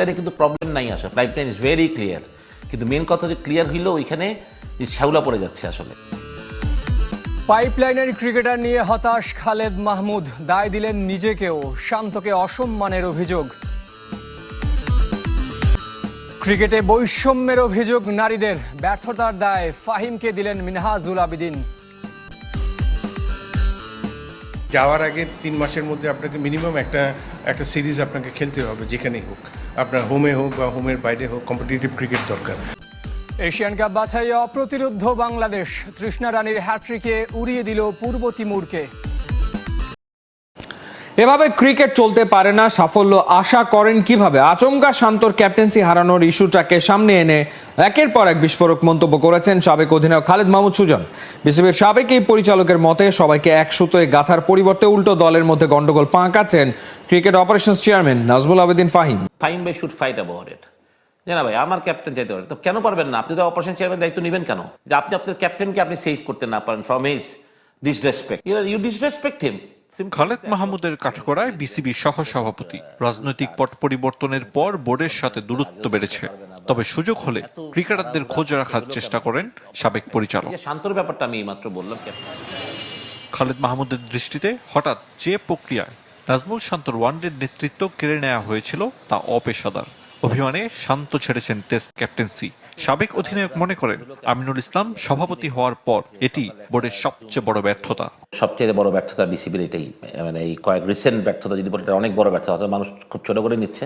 পাইপলাইনে কিন্তু প্রবলেম নাই আসলে। পাইপলাইন ইজ ভেরি ক্লিয়ার কিন্তু মেন কথা যে ক্লিয়ার হইলেও ওইখানে শ্যাওলা পড়ে যাচ্ছে আসলে। পাইপলাইনের ক্রিকেটার নিয়ে হতাশ খালেদ মাহমুদ। দায় দিলেন নিজেকেও, শান্তকে অসম্মানের অভিযোগ। ক্রিকেটে বৈষম্যের অভিযোগ নারীদের। ব্যর্থতার দায় ফাহিমকে দিলেন মিনহাজুল আবিদিন। যাওয়ার আগে তিন মাসের মধ্যে আপনাকে মিনিমাম একটা একটা সিরিজ আপনাকে খেলতে হবে, যেখানেই হোক। আপনার হোমে হোক বা হোমের বাইরে হোক কম্পিটিটিভ ক্রিকেট দরকার। এশিয়ান কাপ বাছাই অপ্রতিরোধ বাংলাদেশ। তৃষ্ণা রানীর হ্যাট্রিকে উড়িয়ে দিল পূর্ব তিমুরকে। এভাবে ক্রিকেট চলতে পারে না, সাফল্য আশা করেন কীভাবে? আচমকা শান্তর ক্যাপ্টেন্সি হারানোর ইস্যুটাকে সামনে এনে একের পর এক বিস্ফোরক মন্তব্য করেছেন সাবেক অধিনায়ক খালেদ মাহমুদ সুজন। বিসিবির সাবেক এই পরিচালকের মতে, সবাইকে এক সুতোয় গাথার পরিবর্তে উল্টো দলের মধ্যে গন্ডগোল পাঁকাচ্ছেন cricket operations chairman Nazmul Abedin Fahim. Fine by should fight about it জানা ভাই, আমার ক্যাপ্টেন যেতে পারে। তো কেন পারবেন না? আপনি তো অপারেশন চেয়ারম্যান দায়িত্ব নেবেন কেন? যে আপনি, আপনার ক্যাপ্টেনকে আপনি সেভ করতে না পারেন from his disrespect you disrespect him Khaled মাহমুদের কাঠগড়ায় বিসিবি সহ সভাপতি রাজনৈতিক পট পরিবর্তনের পর বোর্ডের সাথে দূরত্ব বেড়েছে। তবে সুযোগ হলে ক্রিকেটারদের খোঁজ রাখার চেষ্টা করেন সাবেক পরিচালক। শান্তর ব্যাপারটা আমি মাত্র বললাম খালেদ মাহমুদের দৃষ্টিতে হঠাৎ যে প্রক্রিয়ায় নাজমুল শান্তর ওয়ানডের নেতৃত্ব কেড়ে নেওয়া হয়েছিল তা অপেশাদার। অভিমানে শান্ত ছেড়েছেন টেস্ট ক্যাপ্টেন্সি। সাবেক অধিনায়ক মনে করেন আমিনুল ইসলাম সভাপতি হওয়ার পর এটি বোর্ডের সবচেয়ে বড় ব্যর্থতা। সবচেয়ে বড় ব্যর্থতা বিসিবির এটাই মানে এই কয়েক রিসেন্ট ব্যর্থতা যদি বলি এটা অনেক বড় ব্যর্থতা মানুষ খুব ছোট করে নিচ্ছে।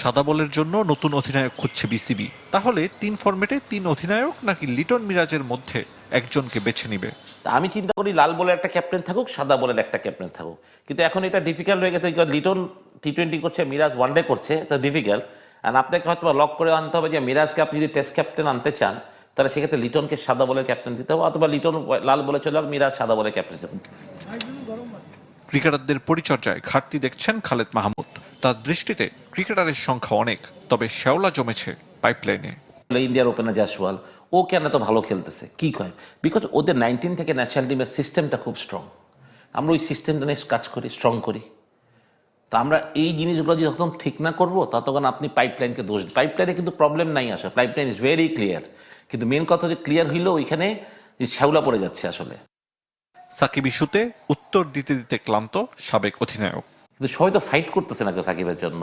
সাদা বলের জন্য নতুন অধিনায়ক খুঁজছে বিসিবি। তাহলে তিন ফরম্যাটে তিন অধিনায়ক নাকি লিটন মিরাজের মধ্যে একজনকে বেছে নিবে? আমি চিন্তা করি লাল বলের একটা ক্যাপ্টেন থাকুক সাদা বলের একটা ক্যাপ্টেন থাকুক। কিন্তু এখন এটা ডিফিকাল্ট হয়ে গেছে লিটন টি টোয়েন্টি করছে মিরাজ ওয়ান ডে করছে এটা ডিফিকাল্ট আর আপনাকে হয়তো লক করে আনতে হবে যে মিরাজকে আপনি যদি টেস্ট ক্যাপ্টেন আনতে চান তাহলে সেক্ষেত্রে লিটনকে সাদা বলে ক্যাপ্টেন দিতে হবে অথবা লিটন লাল বলে চলে যাক মিরাজ সাদা বলে ক্যাপ্টেন ক্রিকেটারদের পরিচর্যায় ঘাটতি দেখছেন খালেদ মাহমুদ। তার দৃষ্টিতে ক্রিকেটারের সংখ্যা অনেক তবে শেওলা জমেছে পাইপলাইনে ইন্ডিয়ার ওপেনার জাসওয়াল ও কেন এত ভালো খেলতেছে? কি কয়? বিকজ ওদের নাইনটিন থেকে ন্যাশনাল টিমের সিস্টেমটা খুব স্ট্রং আমরা ওই সিস্টেমটা নিয়ে কাজ করি স্ট্রং করি। তা আমরা এই জিনিসগুলো যদি যখন ঠিক না করব ততক্ষণ আপনি পাইপলাইনকে দোষ পাইপলাইনে কিন্তু প্রবলেম নাই আসলে। পাইপলাইন ইজ ভেরি ক্লিয়ার কিন্তু মেন কথা যে ক্লিয়ার হইলেও ওইখানে যে শ্যাওলা পড়ে যাচ্ছে আসলে। সাকিব ইস্যুতে উত্তর দিতে দিতে ক্লান্ত সাবেক অধিনায়ক। কিন্তু সবাই তো ফাইট করতেছে না কেউ সাকিবের জন্য।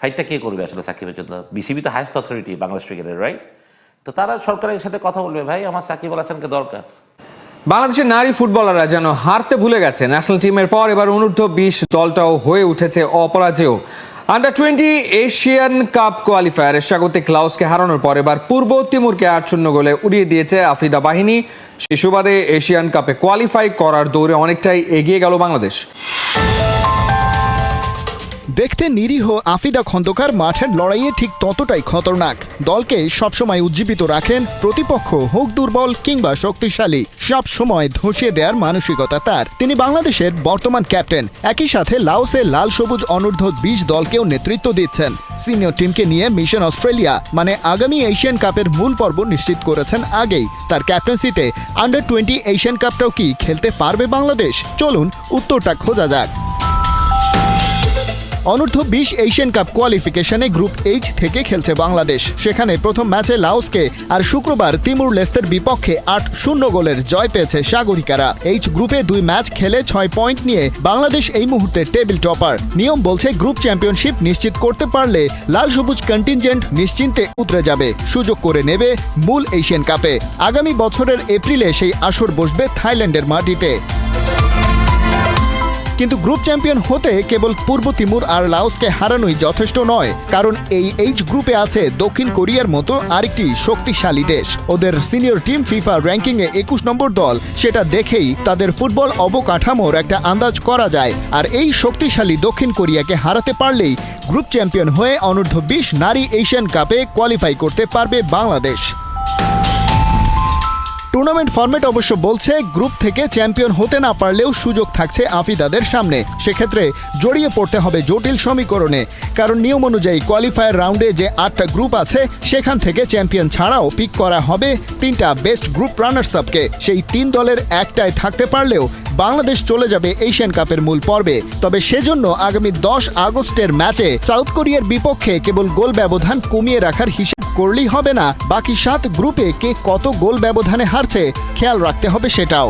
ফাইটটা কে করবে আসলে সাকিবের জন্য? বিসিবি তো হায়েস্ট অথরিটি বাংলাদেশ ক্রিকেটের রাইট তো তারা সরকারের সাথে কথা বলবে ভাই আমার সাকিব আল হাসানকে দরকার। বাংলাদেশের নারী ফুটবলাররা যেন হারতে ভুলে গেছে। ন্যাশনাল টিমের পর এবার অনূর্ধ্ব বিশ দলটাও হয়ে উঠেছে অপরাজেয়। আন্ডার টোয়েন্টি এশিয়ান কাপ কোয়ালিফায়ারে স্বাগতিক লাউসকে হারানোর পর এবার পূর্ব তিমুরকে আট শূন্য গোলে উড়িয়ে দিয়েছে আফ্রিদা বাহিনী। শিশুবাদে এশিয়ান কাপে কোয়ালিফাই করার দৌড়ে অনেকটাই এগিয়ে গেল বাংলাদেশ। দেখতে নিরীহ আফিদা খন্দকার মাঠের লড়াইয়ে ঠিক ততটাই খতরনাক। দলকে সবসময় উজ্জীবিত রাখেন প্রতিপক্ষ হোক দুর্বল কিংবা শক্তিশালী। সব সময় ধসিয়ে দেওয়ার মানসিকতা তার। তিনি বাংলাদেশের বর্তমান ক্যাপ্টেন। একই সাথে লাওসের লাল সবুজ অনূর্ধ্ব বিশ দলকেও নেতৃত্ব দিচ্ছেন। সিনিয়র টিমকে নিয়ে মিশন অস্ট্রেলিয়া মানে আগামী এশিয়ান কাপের মূল পর্ব নিশ্চিত করেছেন আগেই। তার ক্যাপ্টেন্সিতে আন্ডার টোয়েন্টি এশিয়ান কাপটাও কি খেলতে পারবে বাংলাদেশ? চলুন উত্তরটা খোঁজা যাক। অনূর্ধ্ব বিশ এশিয়ান কাপ কোয়ালিফিকেশনে গ্রুপ এইচ থেকে খেলছে বাংলাদেশ। সেখানে প্রথম ম্যাচে লাওসকে আর শুক্রবার তিমুর লেস্তের বিপক্ষে আট শূন্য গোলের জয় পেয়েছে সাগরিকারা। এইচ গ্রুপে দুই ম্যাচ খেলে ছয় পয়েন্ট নিয়ে বাংলাদেশ এই মুহূর্তে টেবিল টপার নিয়ম বলছে গ্রুপ চ্যাম্পিয়নশিপ নিশ্চিত করতে পারলে লাল সবুজ কন্টিনজেন্ট নিশ্চিন্তে উতরে যাবে। সুযোগ করে নেবে মূল এশিয়ান কাপে। আগামী বছরের এপ্রিলে সেই আসর বসবে থাইল্যান্ডের মাটিতে। কিন্তু গ্রুপ চ্যাম্পিয়ন হতে কেবল পূর্ব তিমুর আর লাওসকে হারানোই যথেষ্ট নয়, কারণ এই এইচ গ্রুপে আছে দক্ষিণ কোরিয়ার মতো আরেকটি শক্তিশালী দেশ। ওদের সিনিয়র টিম ফিফা র্যাঙ্কিং এ একুশ নম্বর দল, সেটা দেখেই তাদের ফুটবল অবকাঠামোর একটা আন্দাজ করা যায়। আর এই শক্তিশালী দক্ষিণ কোরিয়াকে হারাতে পারলেই গ্রুপ চ্যাম্পিয়ন হয়ে অনূর্ধ্ব বিশ নারী এশিয়ান কাপে কোয়ালিফাই করতে পারবে বাংলাদেশ। টুর্নামেন্ট ফরম্যাট অবশ্য বলছে গ্রুপ থেকে চ্যাম্পিয়ন হতে না পারলেও সুযোগ থাকছে আফিদাদের সামনে। সেক্ষেত্রে জড়িয়ে পড়তে হবে জটিল সমীকরণে। কারণ নিয়ম অনুযায়ী কোয়ালিফায়ার রাউন্ডে যে আটটা গ্রুপ আছে, সেখান থেকে চ্যাম্পিয়ন ছাড়াও পিক করা হবে তিনটা বেস্ট গ্রুপ রানার্স আপকে সেই তিন দলের একটায় থাকতে পারলেও বাংলাদেশ চলে যাবে এশিয়ান কাপের মূল পর্বে। তবে সেজন্য আগামী দশ আগস্টের ম্যাচে সাউথ কোরিয়ার বিপক্ষে কেবল গোল ব্যবধান কমিয়ে রাখার হিসেব করলেই হবে না। বাকি সাত গ্রুপে কে কত গোল ব্যবধানে হারছে, খেয়াল রাখতে হবে সেটাও।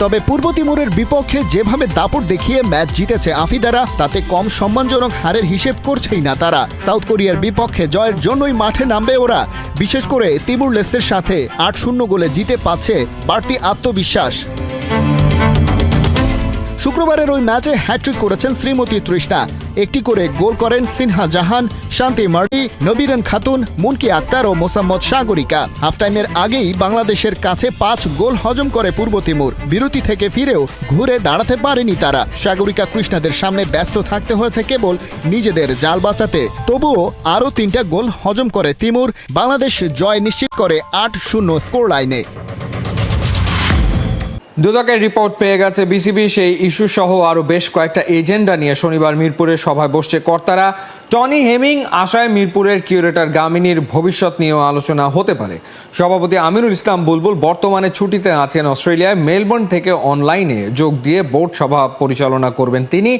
তবে পূর্ব তিমুরের বিপক্ষে যেভাবে দাপট দেখিয়ে ম্যাচ জিতেছে আফিদারা, তাতে কম সম্মানজনক হারের হিসেব করছেই না তারা। সাউথ কোরিয়ার বিপক্ষে জয়ের জন্যই মাঠে নামবে ওরা। বিশেষ করে তিমুর লেস্তের সাথে আট শূন্য গোলে জিতে পাচ্ছে বাড়তি আত্মবিশ্বাস। শুক্রবারের ওই ম্যাচে হ্যাট্রিক করেছেন শ্রীমতী তৃষ্ণা। একটি করে গোল করেন সিনহা জাহান, শান্তি মার্টি, নবীরন খাতুন, মুনকি আক্তার ও মোসাম্মদ সাগরিকা। হাফ টাইমের আগেই বাংলাদেশের কাছে পাঁচ গোল হজম করে পূর্ব তিমুর। বিরতি থেকে ফিরেও ঘুরে দাঁড়াতে পারেনি তারা। সাগরিকা কৃষ্ণাদের সামনে ব্যস্ত থাকতে হয়েছে কেবল নিজেদের জাল বাঁচাতে। তবুও আরও তিনটা গোল হজম করে তিমুর। বাংলাদেশ জয় নিশ্চিত করে আট শূন্য স্কোর লাইনে দুদকের রিপোর্ট পেয়ে গেছে বিসিবি। সেই ইস্যু সহ আরও বেশ কয়েকটা এজেন্ডা নিয়ে শনিবার মিরপুরের সভায় বসছে কর্তারা। টনি হেমিং আশায় মিরপুরের কিউরেটর গামিনীর ভবিষ্যৎ নিয়েও আলোচনা হতে পারে। সভাপতি আমিনুল ইসলাম বুলবুল বর্তমানে ছুটিতে আছেন অস্ট্রেলিয়ায়। মেলবোর্ন থেকে অনলাইনে যোগ দিয়ে বোর্ড সভা পরিচালনা করবেন তিনি।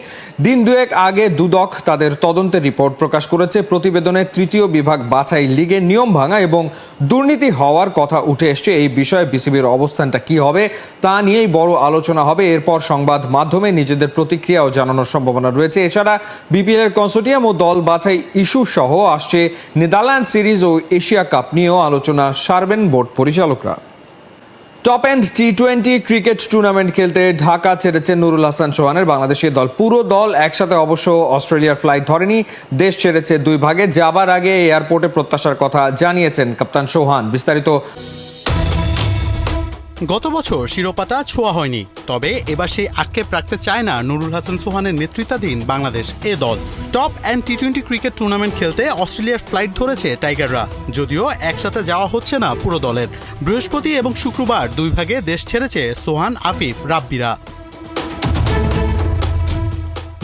দিন দুয়েক আগে দুদক তাদের তদন্তের রিপোর্ট প্রকাশ করেছে। প্রতিবেদনে তৃতীয় বিভাগ বাছাই লিগের নিয়ম ভাঙা এবং দুর্নীতি হওয়ার কথা উঠে এসছে। এই বিষয়ে বিসিবির অবস্থানটা কি হবে তা নিয়েই বড় আলোচনা হবে। এরপর সংবাদ মাধ্যমে নিজেদের প্রতিক্রিয়াও জানানোর সম্ভাবনা রয়েছে। এছাড়া বিপিএল এর কনসোর্টিয়াম ও দল বাছাই ইস্যু সহ আসছে নেদারল্যান্ড সিরিজ ও এশিয়া কাপ নিয়েও আলোচনা সারবেন board পরিচালকরা। Top End T twenty cricket tournament খেলতে ঢাকা ছেড়েছে নুরুল হাসান সোহানের বাংলাদেশের দল। পুরো দল একসাথে অবশ্য অস্ট্রেলিয়ার ফ্লাইট ধরেনি। দেশ ছেড়েছে দুই ভাগে। যাবার আগে এয়ারপোর্টে প্রত্যাশার কথা জানিয়েছেন কাপ্তান সোহান বিস্তারিত গত বছর শিরোপাটা ছোঁয়া হয়নি, তবে এবার সেই আক্ষেপ রাখতে চায় না নুরুল হাসান সোহানের নেতৃত্বাধীন বাংলাদেশ এ দল। Top End T twenty cricket tournament খেলতে অস্ট্রেলিয়ার ফ্লাইট ধরেছে টাইগাররা, যদিও একসাথে যাওয়া হচ্ছে না পুরো দলের। বৃহস্পতি এবং শুক্রবার দুই ভাগে দেশ ছেড়েছে সোহান, আফিফ, রাব্বিরা।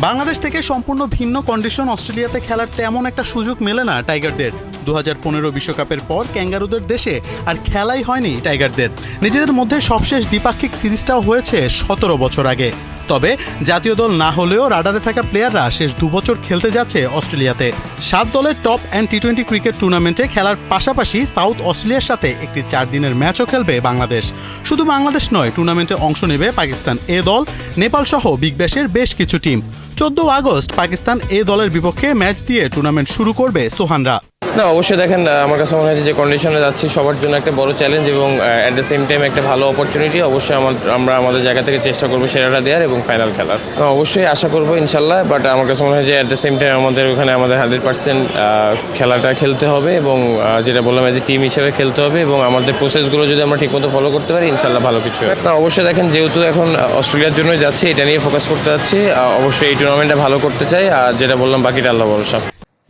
বাংলাদেশ থেকে সম্পূর্ণ ভিন্ন কন্ডিশন অস্ট্রেলিয়াতে খেলার তেমন একটা সুযোগ মেলে না টাইগারদের। দু বিশ্বকাপের পর ক্যাঙ্গারুদের দেশে আর খেলাই হয়নি টাইগারদের। নিজেদের মধ্যে সবশেষ দ্বিপাক্ষিক সিরিজটাও হয়েছে সতেরো বছর আগে। তবে জাতীয় দল না হলেও রাডারে থাকা প্লেয়াররা শেষ দু বছর খেলতে যাচ্ছে অস্ট্রেলিয়াতে। সাত দলের Top End T twenty cricket টুর্নামেন্টে খেলার পাশাপাশি সাউথ অস্ট্রেলিয়ার সাথে একটি চার দিনের ম্যাচও খেলবে বাংলাদেশ। শুধু বাংলাদেশ নয়, টুর্নামেন্টে অংশ নেবে পাকিস্তান এ দল নেপাল সহ বিগ ব্যাশের বেশ কিছু টিম। চোদ্দ আগস্ট পাকিস্তান এ দলের বিপক্ষে ম্যাচ দিয়ে টুর্নামেন্ট শুরু করবে সোহানরা। না, অবশ্যই দেখেন আমার কাছে মনে হয়েছে যে কন্ডিশনে যাচ্ছি, সবার জন্য একটা বড় চ্যালেঞ্জ এবং অ্যাট দ্য সেম টাইম একটা ভালো অপরচুনিটি অবশ্যই আমার, আমরা আমাদের জায়গা থেকে চেষ্টা করব সেরাটা দেওয়ার এবং ফাইনাল খেলার। অবশ্যই আশা করব, ইনশাল্লাহ বাট আমার কাছে মনে হয় যে অ্যাট দ্য সেম টাইম আমাদের ওখানে আমাদের হান্ড্রেড পার্সেন্ট খেলাটা খেলতে হবে এবং যেটা বললাম যে টিম হিসেবে খেলতে হবে এবং আমাদের প্রসেসগুলো যদি আমরা ঠিকমতো ফলো করতে পারি, ইনশাল্লাহ ভালো কিছু হবে। না, অবশ্যই দেখেন, যেহেতু এখন অস্ট্রেলিয়ার জন্যই যাচ্ছি, এটা নিয়ে ফোকাস করতে যাচ্ছি অবশ্যই এই টুর্নামেন্টটা ভালো করতে চাই, আর যেটা বললাম, বাকিটা আল্লাহ ভরসা।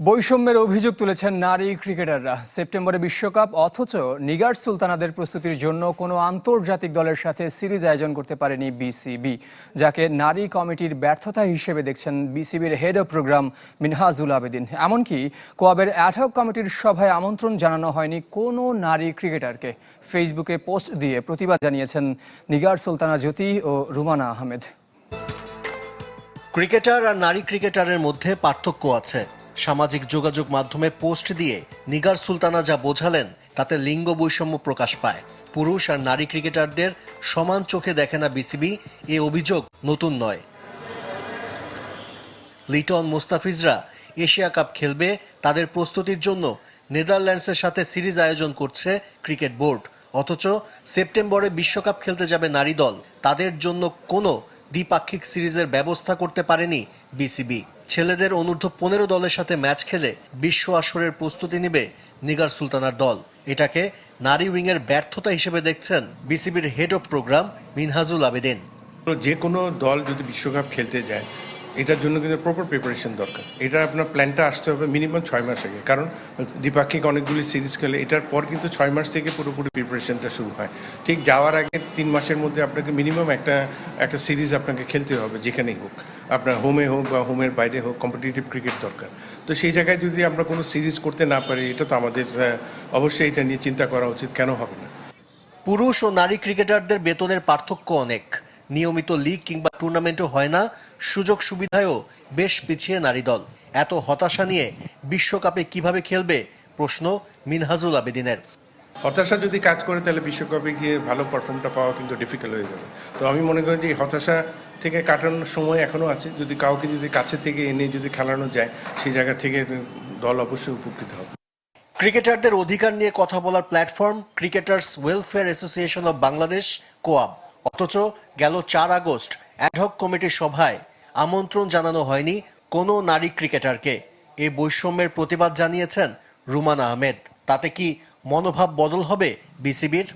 বৈষম্যের অভিযোগ তুলেছেন নারী ক্রিকেটাররা। সেপ্টেম্বরে বিশ্বকাপ, অথচ নিগার সুলতানাদের প্রস্তুতির জন্য কোনো আন্তর্জাতিক দলের সাথে সিরিজ আয়োজন করতে পারেনি বিসিবি। যাকে নারী কমিটির ব্যর্থতা হিসেবে দেখছেন বিসিবির head of programme Minhajul Abedin. এমনকি কোয়াবের অ্যাডহক কমিটির সভায় আমন্ত্রণ জানানো হয়নি কোনো নারী ক্রিকেটারকে। ফেসবুকে পোস্ট দিয়ে প্রতিবাদ জানিয়েছেন নিগার সুলতানা জ্যোতি ও রুমানা আহমেদ। ক্রিকেটার আর নারী ক্রিকেটারের মধ্যে পার্থক্য আছে। সামাজিক যোগাযোগ মাধ্যমে পোস্ট দিয়ে নিগার সুলতানা যা বোঝালেন, তাতে লিঙ্গ বৈষম্য প্রকাশ পায়। পুরুষ আর নারী ক্রিকেটারদের সমান চোখে দেখে না বিসিবি, এ অভিযোগ নতুন নয়। লিটন মুস্তাফিজরা এশিয়া কাপ খেলবে, তাদের প্রস্তুতির জন্য নেদারল্যান্ডসের সাথে সিরিজ আয়োজন করছে ক্রিকেট বোর্ড। অথচ সেপ্টেম্বরে বিশ্বকাপ খেলতে যাবে নারী দল। তাদের জন্য কোনো দ্বিপাক্ষিক সিরিজের ব্যবস্থা করতে পারেনি বিসিবি। ছেলেদের অনূর্ধ্ব পনেরো দলের সাথে ম্যাচ খেলে বিশ্ব আসরের প্রস্তুতি নিবে নিগার সুলতানার দল। এটাকে নারী উইংয়ের ব্যর্থতা হিসেবে দেখছেন বিসিবির head of programme Minhajul Abedin. যে কোনো দল যদি বিশ্বকাপ খেলতে যায় এটার জন্য কিন্তু প্রপার প্রিপারেশন দরকার। এটা আপনার প্ল্যানটা আসতে হবে মিনিমাম ছয় মাস আগে। কারণ দ্বিপাক্ষিক অনেকগুলি সিরিজ খেলে এটার পর কিন্তু ছয় মাস থেকে পুরোপুরি প্রিপারেশনটা শুরু হয়। ঠিক যাওয়ার আগে তিন মাসের মধ্যে আপনাকে মিনিমাম একটা একটা সিরিজ আপনাকে খেলতে হবে যেখানেই হোক। আপনার হোমে হোক বা হোমের বাইরে হোক কম্পিটিটিভ ক্রিকেট দরকার। তো সেই জায়গায় যদি আমরা কোনো সিরিজ করতে না পারি, এটা তো আমাদের অবশ্যই এটা নিয়ে চিন্তা করা উচিত। কেন হবে না? পুরুষ ও নারী ক্রিকেটারদের বেতনের পার্থক্য অনেক। নিয়মিত লিগ কিংবা টুর্নামেন্টও হয় না সুযোগ সুবিধায়ও বেশ পিছিয়ে নারী দল। এত হতাশা নিয়ে বিশ্বকাপে কীভাবে খেলবে? প্রশ্ন মিনহাজুল আবেদিনের। হতাশা যদি কাজ করে তাহলে বিশ্বকাপে গিয়ে ভালো পারফর্মটা পাওয়া কিন্তু ডিফিকাল্ট হয়ে যাবে। তো আমি মনে করি যে এই হতাশা থেকে কাটানোর সময় এখনও আছে। যদি কাউকে যদি কাছে থেকে এনে যদি খেলানো যায় সেই জায়গা থেকে দল অবশ্যই উপকৃত হবে। ক্রিকেটারদের অধিকার নিয়ে কথা বলার platform cricketers welfare association of Bangladesh কোয়াব। অথচ গেল চার আগস্ট অ্যাডহক কমিটির সভায় আমন্ত্রণ জানানো হয়নি কোনো নারী ক্রিকেটারকে। এ বৈষম্যের প্রতিবাদ জানিয়েছেন রুমান আহমেদ। তাতে কি মনোভাব বদল হবে বিসিবির?